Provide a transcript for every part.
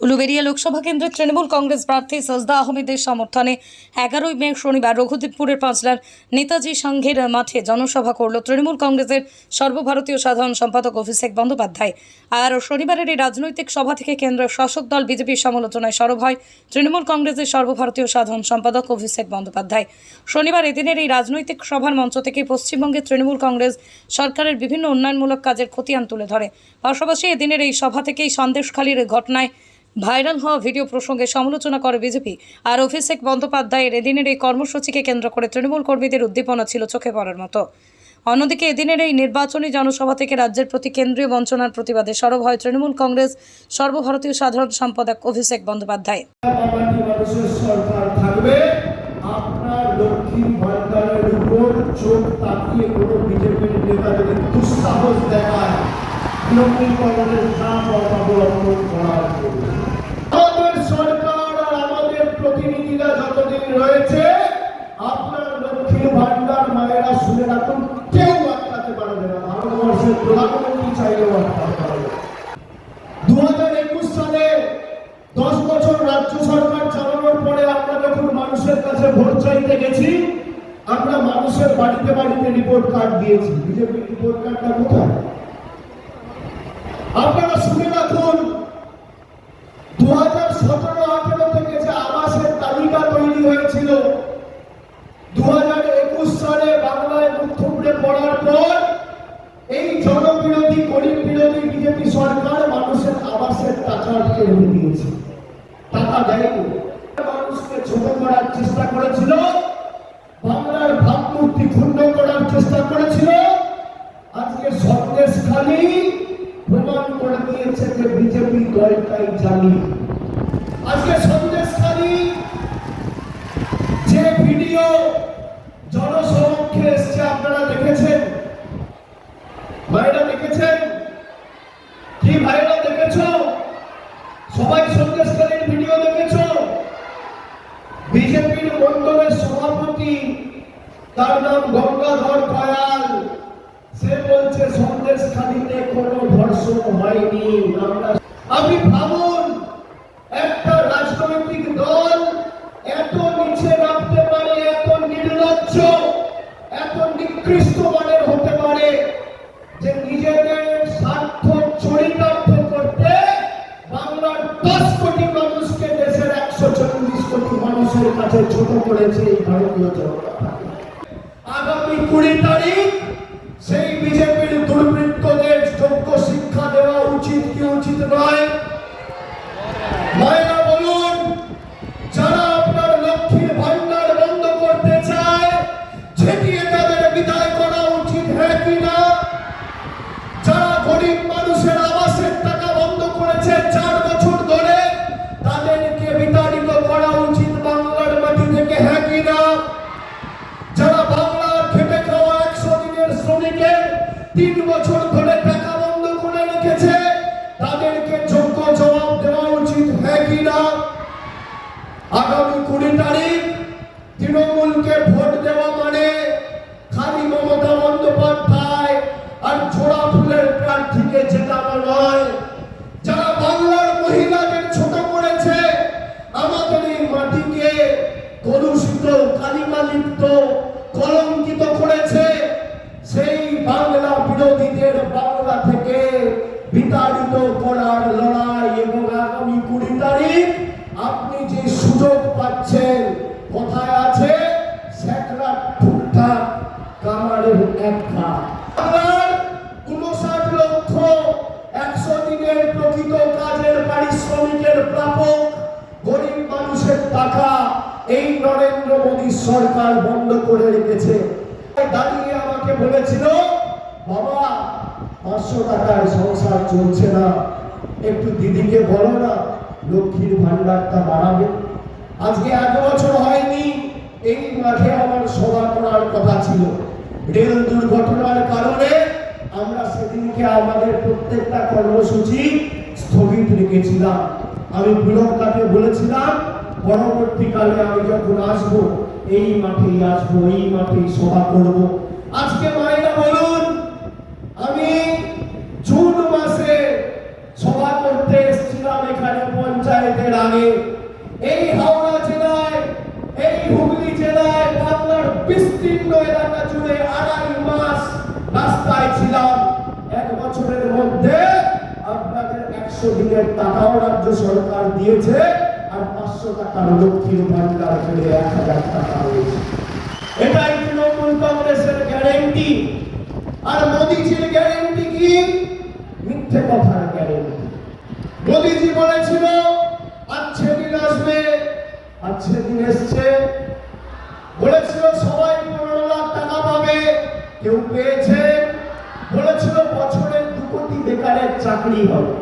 উলুবেড়িয়া লোকসভা কেন্দ্রের তৃণমূল কংগ্রেস প্রার্থী সজদা আহমেদের সমর্থনে এগারোই মে শনিবার রঘুদীপপুরের পাঁচলার নেতাজি সংঘের মাঠে জনসভা করল তৃণমূল কংগ্রেসের সর্বভারতীয় সাধারণ সম্পাদক অভিষেক বন্দ্যোপাধ্যায়। আর শনিবারের এই রাজনৈতিক সভা থেকে কেন্দ্রের শাসক দল বিজেপির সমালোচনায় সরব হয় তৃণমূল কংগ্রেসের সর্বভারতীয় সাধারণ সম্পাদক অভিষেক বন্দ্যোপাধ্যায়। শনিবার এদিনের এই রাজনৈতিক সভার মঞ্চ থেকে পশ্চিমবঙ্গের তৃণমূল কংগ্রেস সরকারের বিভিন্ন উন্নয়নমূলক কাজের খতিয়ান তুলে ধরে। পাশাপাশি এদিনের এই সভা থেকেই সন্দেশখালীর ঘটনায় ভাইরাল হওয়া ভিডিও প্রসঙ্গে সমালোচনা করে বিজেপি। আর অভিষেক বন্দ্যোপাধ্যায়ের এদিনের এই কর্মসূচিকে কেন্দ্র করে তৃণমূল কর্মীদের উদ্দীপনা ছিল চোখে পড়ার মতো। অন্যদিকে এদিনের এই নির্বাচনী জনসভা থেকে রাজ্যের প্রতি কেন্দ্রীয় বঞ্চনার প্রতিবাদে সরব হয় তৃণমূল কংগ্রেস সর্বভারতীয় সাধারণ সম্পাদক অভিষেক বন্দ্যোপাধ্যায়। বাঙালি মানুষের সরকার থাকবে আপনার রয়েছে। আপনার লক্ষ্মীর ভান্ডার মায়েরা শুনে রাখুন, কেউ আটকাতে পারবে না। ভারতবর্ষের প্রধানমন্ত্রী চাইলেও আটকাতে পারবে দু হাজার একুশ সালে দশ বছর রাজ্য সরকার চালানোর পরে আমরা যখন মানুষের কাছে ভোট চাইতে গেছি, আমরা মানুষের বাড়িতে বাড়িতে রিপোর্ট কার্ড দিয়েছি। বিজেপির রিপোর্ট কার্ডটা কোথায়? আপনারা শুনে রাখুন টাকা দিয়েছে। টাকা দেয়নি মানুষকে ছোট করার চেষ্টা করেছিল। বাংলার ভাবমূর্তি ক্ষুণ্ণ করার চেষ্টা করেছিল। আজকে সন্দেশ খালি প্রমাণ করে দিয়েছে যে বিজেপি দলটাই জানি। আজকে সন্দেশ খালি যে ভিডিও জনসমক্ষে এসছে, আপনারা দেখেছেন? ভাইরা দেখেছেন? কি ভাইরা সবাই সন্দেশকারীর ভিডিও দেখেছ? বিজেপির মন্ডলের সভাপতি, তার নাম গঙ্গাধর কয়াল সে বলছে সন্দেশখালীতে কোনো ধর্ষণ হয়নি। আমরা আপনি ভাবুন, একটা রাজনৈতিক দল এত নিচে নামতে পারে, এত নির্লজ্জ, এত নিকৃষ্ট মানের হতে পারে, যে নিজেদের মানুষের কাছে ছোট করেছে এই ভারতীয় জনতা আগামী কুড়ি তারিখ বিতাড়িত করার লড়াই এবং আগামী কুড়ি তারিখ আপনি যে সুযোগ পাচ্ছেন, কোথায় আছে? কামারের উনষাট লক্ষ একশো দিনের প্রকৃত কাজের পারিশ্রমিকের প্রাপক, গরিব মানুষের টাকা এই নরেন্দ্র মোদী সরকার বন্ধ করে রেখেছে। দাঁড়িয়ে আমাকে বলেছিল বাবা, পাঁচশো টাকায় সংসার চলছে না। একটু দিদিকে বলো না, লক্ষ্মীর ভান্ডারটা বাড়াবে। আজকে এক বছর হয়নি, এই মাঠে আমার সভা করার কথা ছিল। রেল দুর্ঘটনার কারণে আমরা সেদিনকে আমাদের প্রত্যেকটা কর্মসূচি স্থগিত রেখেছিলাম। আমি প্রিয়ঙ্কাকে বলেছিলাম, পরবর্তীকালে আমি যখন আসব, এই মাঠেই আসব, এই মাঠেই সভা করব। আজকে মায়েরা দিনের টাকাও রাজ্য সরকার দিয়েছে আর পাঁচশো টাকার লক্ষ্মীর ভান্ডার ফেলে এক হাজার টাকা হয়েছে এটাই তৃণমূল কংগ্রেসের গ্যারেন্টি আর মোদিজির গ্যারেন্টি কি? মিথ্যে কথার গ্যারেন্টি মোদিজি বলেছিল আচ্ছে দিন আসবে আচ্ছে দিন এসছে। বলেছিল, সবাই পনেরো লাখ টাকা পাবে, কেউ পেয়েছে। বলেছিল, বছরে দু কোটি বেকারের চাকরি হবে।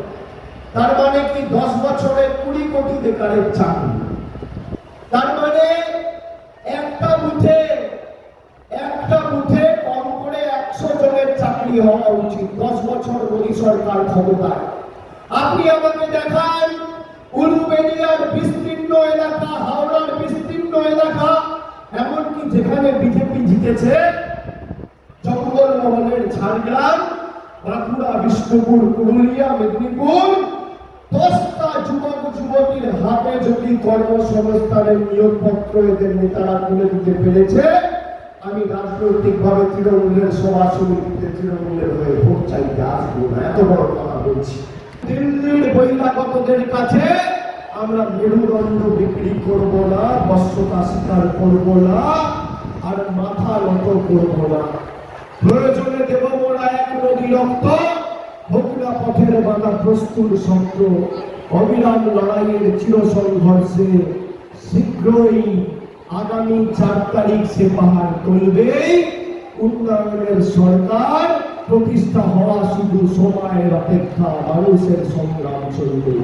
তার মানে কি দশ বছরে কুড়ি কোটি বেকারের চাকরি? তার মানে একটা বুথে একটা বুথে কম করে একশো জনের চাকরি হওয়া উচিত দশ বছর মোদী সরকার ক্ষমতায়। আপনি আমাকে দেখান, উলুবেড়িয়ার বিস্তীর্ণ এলাকা, হাওড়ার বিস্তীর্ণ এলাকা, এমনকি যেখানে বিজেপি জিতেছে, জঙ্গলমহলের ঝাড়গ্রাম, বাঁকুড়া, বিষ্ণুপুর, পুরুলিয়া, মেদিনীপুর দশটা যুবক যুবতীর হাতে যদি কর্মসংস্থানের নিয়োগপত্র এদের নেতারা তুলে দিতে পেরেছে, আমি রাজনৈতিকভাবে তৃণমূলের সভা সমিতিতে তৃণমূলের হয়ে ভোট চাইতে আসব না। এত বড় কথা বলছি। দিল্লির বহিরাগতদের কাছে আমরা মেরুদণ্ড বিক্রি করব না, বস্ত্রতা স্বীকার করব না, আর মাথা নত করব না। প্রয়োজনে দেব মোরা এক নদী রক্ত না পথের বাধা প্রস্তুর শব্দ অবিরাম লড়াইয়ের চির সংঘর্ষে শীঘ্রই আগামী চার তারিখ সে পাহাড় তুলবে। উন্নয়নের সরকার প্রতিষ্ঠা হওয়া শুধু সময়ের অপেক্ষা, মানুষের সংগ্রাম চলবে।